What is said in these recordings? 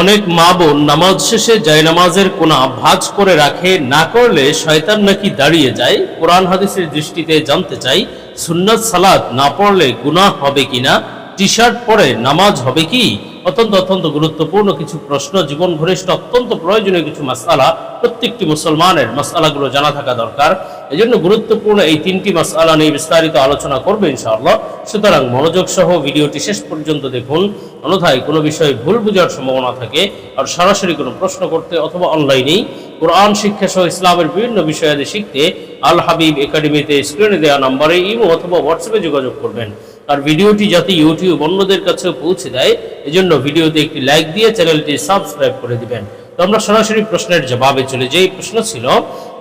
অনেক মা বোন নামাজ শেষে জায়নামাজের কোনা ভাঁজ করে রাখে, না করলে শয়তান নাকি দাঁড়িয়ে যায়। কোরআন হাদিসের দৃষ্টিতে জানতে চাই, সুন্নাত সালাত না পড়লে গুনাহ হবে কিনা টি শার্ট পরে নামাজ হবে কি? অত্যন্ত অত্যন্ত গুরুত্বপূর্ণ কিছু প্রশ্ন জীবন ঘনিষ্ঠ অত্যন্ত প্রয়োজনীয় কিছু মাসালা, প্রত্যেকটি মুসলমানের মাসালাগুলো জানা থাকা দরকার। এই জন্য গুরুত্বপূর্ণ এই তিনটি মাসালা নিয়ে বিস্তারিত আলোচনা করবে ইনশাআল্লাহ। সুতরাং মনোযোগ সহ ভিডিওটি শেষ পর্যন্ত দেখুন। অন্যথায় কোনো বিষয়ে ভুল বোঝার সম্ভাবনা থাকে আর সরাসরি কোনো প্রশ্ন করতে অথবা অনলাইনেই কোরআন শিক্ষা সহ ইসলামের বিভিন্ন বিষয়াদি শিখতে আল হাবিব একাডেমিতে স্ক্রিনে দেওয়া নম্বরে ইমো অথবা হোয়াটসঅ্যাপে যোগাযোগ করবেন। আর ভিডিওটি যাতে ইউটিউব অন্যদের কাছে পৌঁছে দেয়, এজন্য ভিডিওতে একটি লাইক দিয়ে চ্যানেলটি সাবস্ক্রাইব করে দিবেন। তো আমরা সরাসরি প্রশ্নের জবাবে চলে যাই। প্রশ্ন ছিল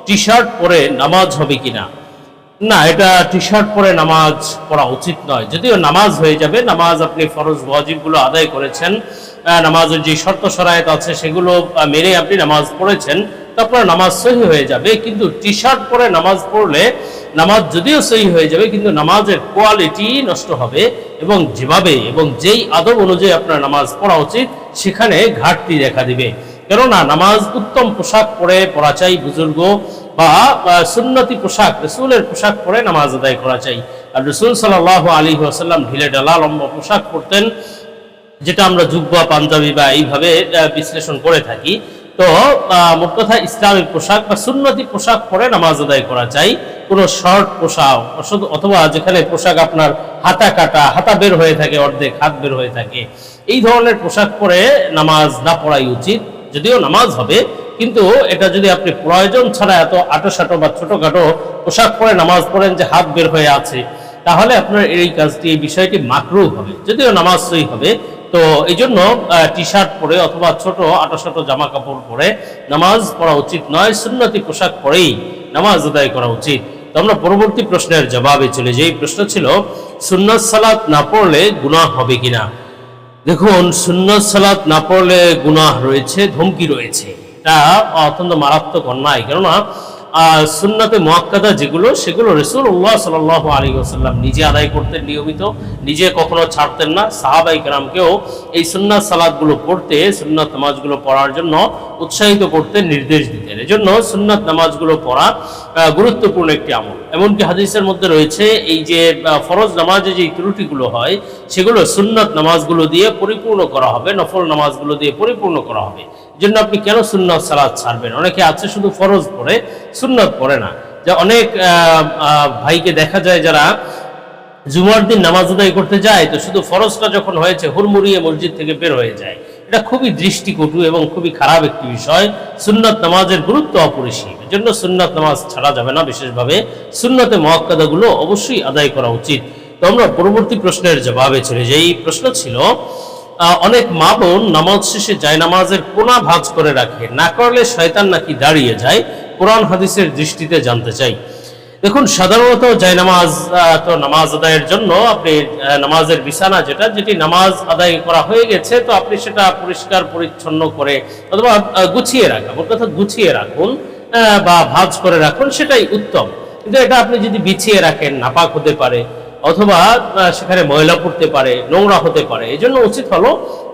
টি শার্ট পরে নামাজ হবে কিনা? না, এটা টি শার্ট পরে নামাজ পড়া উচিত নয়। যদিও নামাজ হয়ে যাবে, নামাজ আপনি ফরজ, ওয়াজিবগুলো আদায় করেছেন নামাজের যে শর্ত সরায়ত আছে সেগুলো মেনে আপনি নামাজ পড়েছেন, তারপরে নামাজ সহি হয়ে যাবে। কিন্তু টি শার্ট পরে নামাজ পড়লে, নামাজ যদিও সহি হয়ে যাবে, কিন্তু নামাজের কোয়ালিটি নষ্ট হবে এবং যেভাবে এবং যেই আদব অনুযায়ী আপনার নামাজ পড়া উচিত, সেখানে ঘাটতি দেখা দিবে। কেননা, নামাজ উত্তম পোশাক পরে পড়া চাই বুজুর্গ বা সুন্নতি পোশাক, রসুলের পোশাক পরে নামাজ আদায় করা চাই। আর রসুল সাল্লাহ আলী আসাল্লাম ঢিলে ডালা লম্বা পোশাক পরতেন, যেটা আমরা জুব্বা পাঞ্জাবি বা এইভাবে বিশ্লেষণ করে থাকি। তো মোট কথা ইসলামিক পোশাক বা সুন্নতি পোশাক পরে নামাজ আদায় করা চাই। কোনো শর্ট পোশাক অথবা যেখানে পোশাক আপনার হাতা কাটা, হাতা বের হয়ে থাকে, অর্ধেক হাত বের হয়ে থাকে। এই ধরনের পোশাক পরে নামাজ না পড়াই উচিত। যদিও নামাজ হবে কিন্তু এটা যদি আপনি প্রয়োজন ছাড়া এত আটো সাটো বা ছোটোখাটো পোশাক পরে নামাজ পড়েন যে হাত বের হয়ে আছে, তাহলে আপনার এই কাজটি, এই বিষয়টি মাকরু হবে। যদিও নামাজ সই হবে, তো এই জন্য টি শার্ট পরে অথবা ছোট আটো সাটো জামা কাপড় পরে নামাজ পড়া উচিত নয়, সুন্নতি পোশাক পরেই নামাজ আদায় করা উচিত। তো আমরা পরবর্তী প্রশ্নের জবাবে চলে যাই। প্রশ্ন ছিল, সুন্নত সালাত না পড়লে গুনাহ হবে কিনা? দেখুন, সুন্নত সালাত না পড়লে গুনাহ রয়েছে, ধমকি রয়েছে। এটা অত্যন্ত মারাত্মক অন্যায়। কেননা সুন্নতে মোয়াক্কাদা যেগুলো, সেগুলো রসুল্লাহ সাল আলী আসাল্লাম নিজে আদায় করতেন নিয়মিত, নিজে কখনো ছাড়তেন না। সাহাবাই কেরামকেও এই সুন্নাত সালাদগুলো পড়তে সুন্নাত নামাজগুলো পড়ার জন্য উৎসাহিত করতে নির্দেশ দিতেন। এজন্য সুন্নাত নামাজগুলো পড়া গুরুত্বপূর্ণ একটি আমল। এমনকি হাদিসের মধ্যে রয়েছে, এই যে ফরজ নামাজে যে ত্রুটিগুলো হয় সেগুলো সুন্নত নামাজগুলো দিয়ে পরিপূর্ণ করা হবে, নফল নামাজগুলো দিয়ে পরিপূর্ণ করা হবে। জন্য আপনি কেন সুন্নত সালাদ ছাড়বেন? অনেকে আছে শুধু ফরজ পড়ে, সুন্নত পড়ে না। যে অনেক ভাইকে দেখা যায় যারা জুমার দিন নামাজ আদায় করতে যায়, তো শুধু ফরজটা যখন হয়েছে, হুড়মুড়িয়ে মসজিদ থেকে বের হয়ে যায়। এটা খুবই দৃষ্টিকটু এবং খুবই খারাপ একটি বিষয়। সুন্নত নামাজের গুরুত্ব অপরিসীম। এজন্য সুন্নত নামাজ ছাড়া যাবে না। বিশেষভাবে সুন্নতে মহাক্কাদাগুলো অবশ্যই আদায় করা উচিত। তো আমরা পরবর্তী প্রশ্নের জবাবে চলে যাই। প্রশ্ন ছিল অনেক মা বোন নামাজ শেষে যায় নামাজের কোনা ভাঁজ করে রাখে। না করলে শয়তান নাকি দাঁড়িয়ে যায়। কোরআন হাদিসের দৃষ্টিতে জানতে চাই। দেখুন সাধারণত জায়নামাজ আহ, তো নামাজ আদায়ের জন্য আপনি নামাজের বিছানা যেটা যেটি নামাজ আদায় করা হয়ে গেছে তো আপনি সেটা পরিষ্কার পরিচ্ছন্ন করে অথবা গুছিয়ে রাখা। মোট কথা গুছিয়ে রাখুন বা ভাঁজ করে রাখুন সেটাই উত্তম। কিন্তু এটা আপনি যদি বিছিয়ে রাখেন নাপাক হতে পারে অথবা সেখানে ময়লা পড়তে পারে, নোংরা হতে পারে, এই জন্য উচিত হলো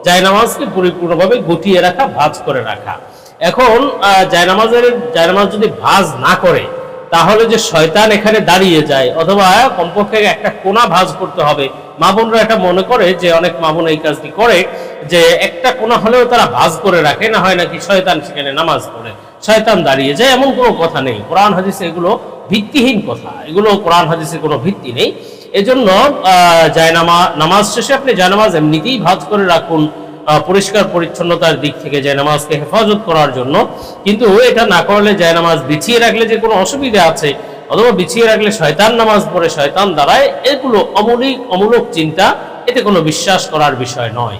জায়নামাজকে পরিপূর্ণভাবে গুটিয়ে রাখা, ভাঁজ করে রাখা। এখন জায়নামাজের, জায়নামাজ যদি ভাজ না করে, তাহলে যে শয়তান এখানে দাঁড়িয়ে যায়, অথবা কমপক্ষে একটা কোনা ভাঁজ করতে হবে। মা বোনরা এটা মনে করে যে, অনেক মা বোন এই কাজটি করে, যে একটা কোনা হলেও তারা ভাঁজ করে রাখে, না হয় নাকি শয়তান সেখানে নামাজ পড়ে। শয়তান দাঁড়িয়ে যায়, এমন কোনো কথা নেই। কোরআন, হাদিসে এগুলো ভিত্তিহীন কথা। এগুলো কোরআন, হাদিসে কোনো ভিত্তি নেই। এজন্য জায়নামা, নামাজ শেষে আপনি জায়নামাজ এমনিতেই ভাজ করে রাখুন পরিষ্কার পরিচ্ছন্নতার দিক থেকে জায়নামাজকে হেফাজত করার জন্য। কিন্তু এটা না করলে জায়নামাজ বিছিয়ে রাখলে যে কোনো অসুবিধা আছে, অথবা বিছিয়ে রাখলে শয়তান নামাজ পড়ে, শয়তান দ্বারায় এগুলো অমূলিক, অমূলক চিন্তা, এতে কোনো বিশ্বাস করার বিষয় নয়।